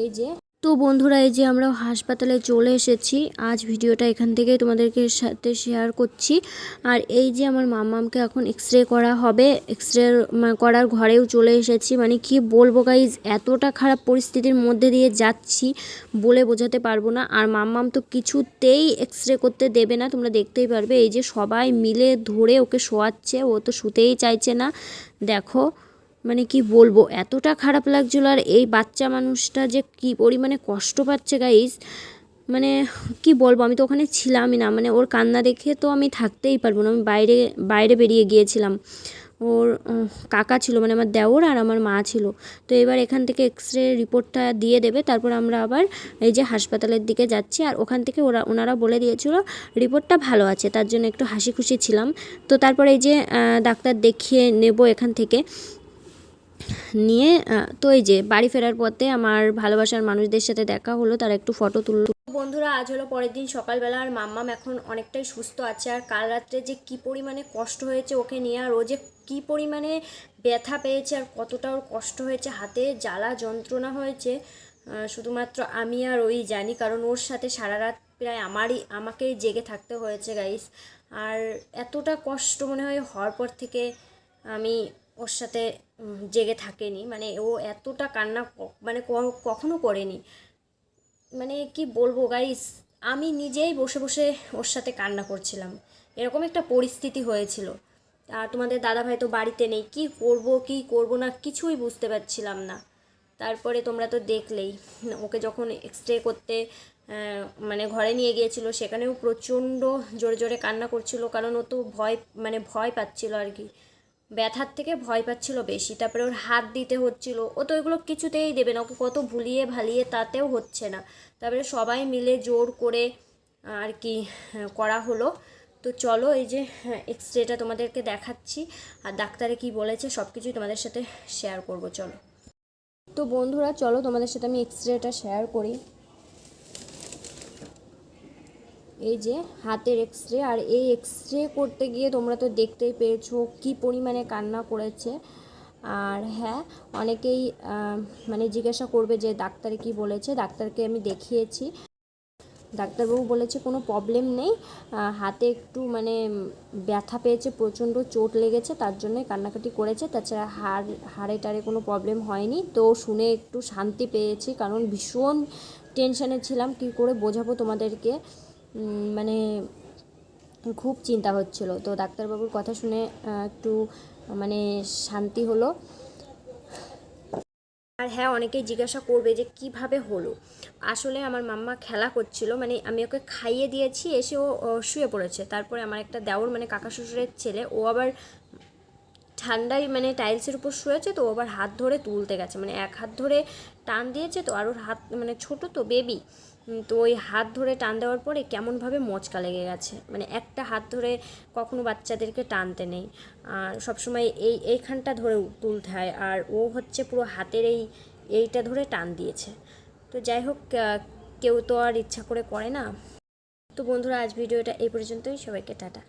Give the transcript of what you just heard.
এই যে তো বন্ধুরা, এই যে আমরা হাসপাতালে চলে এসেছি। আজ ভিডিওটা এখান থেকে তোমাদেরকে সাথে শেয়ার করছি। আর এই যে আমার মামামকে এখন এক্স রে করা হবে এক্স রে করার ঘরেও চলে এসেছি। মানে কি বলব গাইজ এতটা খারাপ পরিস্থিতির মধ্যে দিয়ে যাচ্ছি বলে বোঝাতে পারব না। আর মাম্মাম তো কিছুতেই এক্স রে করতে দেবে না, তোমরা দেখতেই পারবে। এই যে সবাই মিলে ধরে ওকে শোয়াচ্ছে, ও তো শুতেই চাইছে না। দেখো মানে কি বলব, এতটা খারাপ লাগছিল আর এই বাচ্চা মানুষটা যে কি পরিমাণে কষ্ট পাচ্ছে গাইস মানে কি বলব, আমি তো ওখানে ছিলামই না মানে ওর কান্না দেখে তো আমি থাকতেই পারব না, আমি বাইরে বাইরে বেরিয়ে গিয়েছিলাম। ওর কাকা ছিল মানে আমার দেওর আর আমার মা ছিল। তো এবার এখান থেকে এক্স রে রিপোর্টটা দিয়ে দেবে, তারপর আমরা আবার এই যে হাসপাতালের দিকে যাচ্ছি, আর ওখান থেকে ওরা, ওনারা বলে দিয়েছিল রিপোর্টটা ভালো আছে, তার জন্য একটু হাসি খুশি ছিলাম। তো তারপর এই যে ডাক্তার দেখিয়ে নেব এখান থেকে। নিয়ে তো এই যে বাড়ি ফেরার পথে আমার ভালোবাসার মানুষদের সাথে দেখা হলো, তারা একটু ফটো তুললো। বন্ধুরা, আজ হলো পরের দিন সকালবেলা, আর মাম্মাম এখন অনেকটাই সুস্থ আছে, আর কাল রাত্রে যে কি পরিমাণে কষ্ট হয়েছে ওকে নিয়ে, আর ও যে কী পরিমাণে ব্যথা পেয়েছে, আর কতটা ওর কষ্ট হয়েছে, হাতে জ্বালা যন্ত্রণা হয়েছে শুধুমাত্র আমি আর ওই জানি, কারণ ওর সাথে সারা রাত প্রায় আমারই আমাকেই জেগে থাকতে হয়েছে গাইস আর এতটা কষ্ট মনে হয় হওয়ার পর থেকে আমি ওর সাথে জেগে থাকেনি। মানে ও এতটা কান্না মানে কখনো করেনি। মানে কি বলব গাইস আমি নিজেই বসে বসে ওর সাথে কান্না করছিলাম। এরকম একটা পরিস্থিতি হয়েছিল। আর তোমাদের দাদাভাই তো বাড়িতে নেই। কি করব কি করব না কিছুই বুঝতে পারছিলাম না। তারপরে তোমরা তো দেখলেই, ওকে যখন এক্স রে করতে মানে ঘরে নিয়ে গিয়েছিল, সেখানেও প্রচণ্ড জোরে জোরে কান্না করছিল। কারণ ও তো ভয় মানে ভয় পাচ্ছিল আর কি। ব্যথার থেকে ভয় পাচ্ছিল বেশি তারপরে ওর হাত দিতে হচ্ছিল। ও তো ওইগুলো কিছুতেই দেবে না ওকে কত ভুলিয়ে ভালিয়ে তাতেও হচ্ছে না। তারপরে সবাই মিলে জোর করে আর কি হ্যাঁ, করা হলো। তো চলো এই যে এক্স রেটা তোমাদেরকে দেখাচ্ছি আর ডাক্তারে কি বলেছে সব কিছুই তোমাদের সাথে শেয়ার করব চলো। তো বন্ধুরা চলো তোমাদের সাথে আমি এক্স রেটা শেয়ার করি। এই যে হাতের এক্স রে আর এই এক্স রে করতে গিয়ে তোমরা তো দেখতেই পেয়েছ কি পরিমাণে কান্না করেছে। আর হ্যাঁ অনেকেই মানে জিজ্ঞাসা করবে যে ডাক্তারে কি বলেছে, ডাক্তারকে আমি দেখিয়েছি। ডাক্তারবাবু বলেছে কোনো প্রবলেম নেই হাতে একটু মানে ব্যথা পেয়েছে, প্রচণ্ড চোট লেগেছে, তার জন্যই কান্নাকাটি করেছে। তাছাড়া হাড়, হাড়ে টাড়ে কোনো প্রবলেম হয়নি, তো শুনে একটু শান্তি পেয়েছি, কারণ ভীষণ টেনশানে ছিলাম। কী করে বোঝাবো তোমাদেরকে? মানে খুব চিন্তা হচ্ছিল। তো ডাক্তারবাবুর কথা শুনে একটু মানে শান্তি হলো। আর হ্যাঁ অনেকেই জিজ্ঞাসা করবে যে কীভাবে হলো? আসলে আমার মাম্মা খেলা করছিল মানে আমি ওকে খাইয়ে দিয়েছি, এসে ও শুয়ে পড়েছে। তারপরে আমার একটা দেওর মানে কাকা শ্বশুরের ছেলে, ও আবার ঠান্ডায় মানে টাইলসের উপর শুয়েছে তো আবার হাত ধরে তুলতে গেছে। মানে এক হাত ধরে টান দিয়েছে তো আর ওর হাত মানে ছোট তো বেবি তো ওই হাত ধরে টান দেওয়ার পরে কেমনভাবে মচকা লেগে গেছে। মানে একটা হাত ধরে কখনো বাচ্চাদেরকে টানতে নেই। আর সবসময় এই, এইখানটা ধরে তুলতে হয়। আর ও হচ্ছে পুরো হাতের এই, এইটা ধরে টান দিয়েছে। তো যাই হোক কেউ তো আর ইচ্ছা করে করে না। তো বন্ধুরা, আজ ভিডিওটা এই পর্যন্তই। সবাইকে টাটা।